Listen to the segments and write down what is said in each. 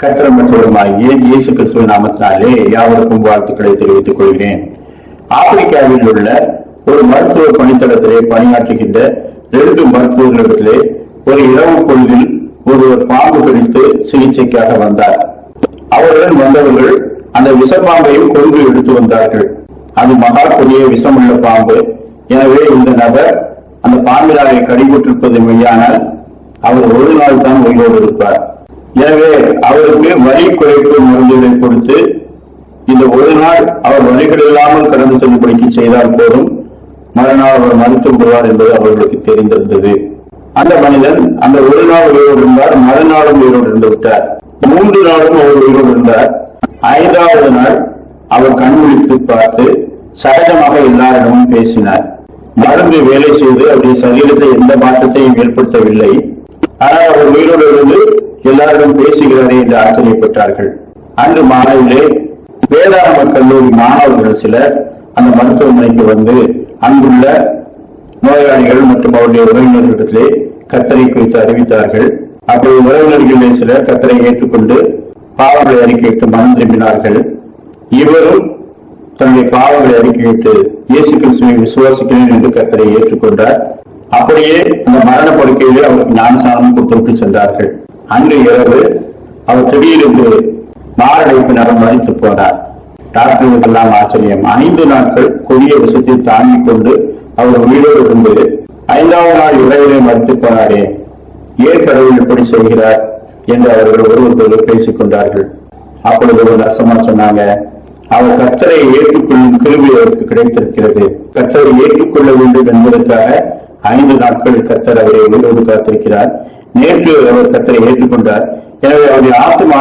கத்திரமற்றவருமாகிய இயேசு கிறிஸ்துவ நாமத்தினாலே யாவருக்கும் வாழ்த்துக்களை தெரிவித்துக் கொள்கிறேன். ஆப்பிரிக்காவில் உள்ள ஒரு மருத்துவ பணித்தளத்திலே பணியாற்றுகின்ற இரண்டு மருத்துவர்களிடத்திலே ஒரு இரவு பொழுதில் ஒருவர் பாம்பு பிடித்து சிகிச்சைக்காக வந்தார். அவருடன் வந்தவர்கள் அந்த விஷப்பாம்பையும் கொண்டு எடுத்து வந்தார்கள். அது மகா கொடிய விஷமுள்ள பாம்பு. எனவே இந்த நபர் அந்த பாம்பினாலே கடிபட்டிருப்பது மெய்யானால் அவர் ஒரு நாள் தான் உயிரோடு இருப்பார். எனவே அவருக்கு வரி குறைப்பு மருந்துகளை கொடுத்து இந்த ஒரு நாள் அவர் வழிகள் இல்லாமல் கடந்து செல்லும்படிக்கு செய்தால் போதும். மறுநாள் அவர் மறுத்து விடுவார் என்பது அவர்களுக்கு தெரிந்திருந்தது. அந்த மனிதன் அந்த ஒரு நாள் உயிரோடு இருந்தார் மறுநாளும் உயிரோடு இருந்து விட்டார். மூன்று நாளும் அவர் உயிரோடு இருந்தார். ஐந்தாவது நாள் அவர் கண் பார்த்து சகஜமாக எல்லாரிடமும் பேசினார். மருந்து வேலை செய்து அவருடைய சரீரத்தை எந்த மாற்றத்தையும் ஏற்படுத்தவில்லை. ஆனால் அவர் உயிரோடு இருந்து எல்லாரிடம் பேசுகிறாரே என்று ஆச்சரியப்பட்டார்கள் அன்று மாலையிலே வேதாரம்ப கல்லூரி மாணவர்கள் சிலர் அந்த மருத்துவமனைக்கு வந்து அங்குள்ள நோயாளிகள் மற்றும் அவருடைய உறவினர்களிடத்திலே கத்தரை குறித்து அறிவித்தார்கள். அப்போது உறவினர்களிலே சிலர் கத்தரை ஏற்றுக்கொண்டு பாவங்களை அறிக்கையிட்டு மனம் திரும்பினார்கள். இவரும் தன்னுடைய பாவங்களை அறிக்கையிட்டு இயேசு கிறிஸ்துவை விசுவாசிக்கிறேன் என்று கத்தரை ஏற்றுக்கொண்டார். அப்படியே அந்த மரண படுக்கையிலே அவருக்கு ஞானசானம் கொடுத்துவிட்டு சென்றார்கள். அன்று இரவு அவர் திடீரென்று மாரடைப்பினால் மறித்து போனார். டாக்டர்களுக்கெல்லாம் ஆச்சரியம். ஐந்து நாட்கள் கொடிய விஷத்தை தாங்கிக் கொண்டு அவர் உயிரோடு இருந்து ஐந்தாவது நாள் இரவிலே மறித்து போனாரே. ஏன் கடவுள் இப்படி செய்கிறார் என்று அவர்கள் ஒருவருக்கொருவர் பேசிக் கொண்டார்கள். அப்பொழுது ஒரு நரசமா சொன்னாங்க அவர் கத்தரை ஏற்றுக்கொள்ளும் கிருபி அவருக்கு கிடைத்திருக்கிறது. கத்தரை ஏற்றுக்கொள்ள வேண்டும் என்பதற்காக ஐந்து நாட்கள் கத்தர் அவரை உயிரோடு காத்திருக்கிறார். நேற்று அவர் கத்தரை ஏற்றுக்கொண்டார் எனவே அவருடைய ஆத்மா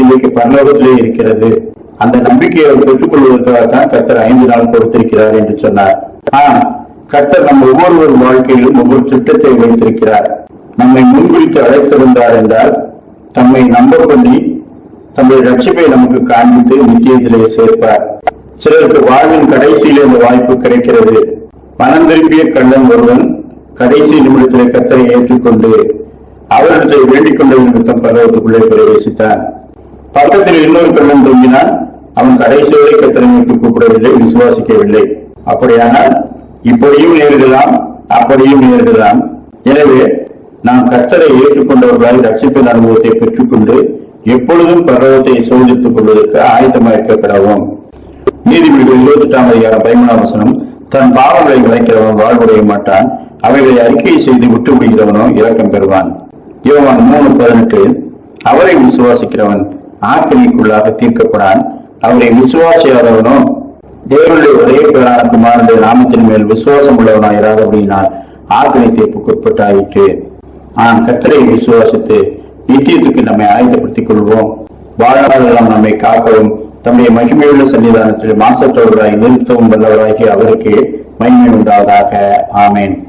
இன்றைக்கு பரலோகத்திலே இருக்கிறது. அந்த நம்பிக்கையை அவர் தான் கத்தர் ஐந்து நாள் கொடுத்திருக்கிறார் என்று சொன்னார். ஆம் கத்தர் நம் ஒவ்வொருவர் வாழ்க்கையிலும் ஒவ்வொரு திட்டத்தை வைத்திருக்கிறார். நம்மை முன்குறித்து அழைத்திருந்தார் என்றால் தம்மை நம்ப பண்ணி தம்முடைய ரட்சிப்பை நமக்கு காண்பித்து நித்தியத்திலே சேர்ப்பார். சிலருக்கு வாழ்வின் கடைசியிலே அந்த வாய்ப்பு கிடைக்கிறது. மனம் திருப்பிய கள்ளன் ஒருவன் கடைசி நிமிடத்திலே கத்தரை ஏற்றுக்கொண்டு அவரிடத்தை வேண்டிக் கொண்ட நிமித்தம் பருவத்துக்குள்ளே பிரவேசித்தான் பக்கத்தில் இன்னொரு கண்ணன் தூங்கினால் அவன் கடைசி வரை கத்திரமைக்கு கூப்பிடவில்லை விசுவாசிக்கவில்லை. அப்படியானால் இப்படியும் நேரிடலாம் அப்படியும் நேரிடலாம். எனவே நாம் கத்தரை ஏற்றுக்கொண்டவர்களால் ரட்சிப்பின் அனுபவத்தை பெற்றுக்கொண்டு எப்பொழுதும் பர்வத்தை சோதித்துக் கொள்வதற்கு ஆயத்தமாக்கப்படவும் நீதிமன்ற இருபத்தி எட்டாம் அதிகாரம் பயமனாவசனம் தன் பாவங்களை விளைக்கிறவன் வாழ்வுடைய மாட்டான் அவைகளை அறிக்கை செய்து விட்டு விடுகிறவனோ இரக்கம் பெறுவான். யோவான் மூணு பதினெட்டு அவரை விசுவாசிக்கிறவன் ஆக்கினிக்குள்ளாக தீர்க்கப்படான். அவரை விசுவாசியாதவனோ தேவனுடைய ஒரே பேரான குமாரனுடைய நாமத்தின் மேல் விசுவாசம் உள்ளவனாய் அப்படின்னால் ஆக்கினை தீர்ப்புக்குட்பட்டாயிற்று ஆன் கத்தரை விசுவாசித்து நித்தியத்துக்கு நம்மை ஆயத்தப்படுத்திக் கொள்வோம் வாழ்நாளெல்லாம் நம்மை காக்கவும் தம்முடைய மகிமையுள்ள சன்னிதானத்தில் மாசற்றவர்களாய் நிறுத்தவும் வல்லவராகி அவருக்கு மகிமை உண்டாவதாக. ஆமேன்.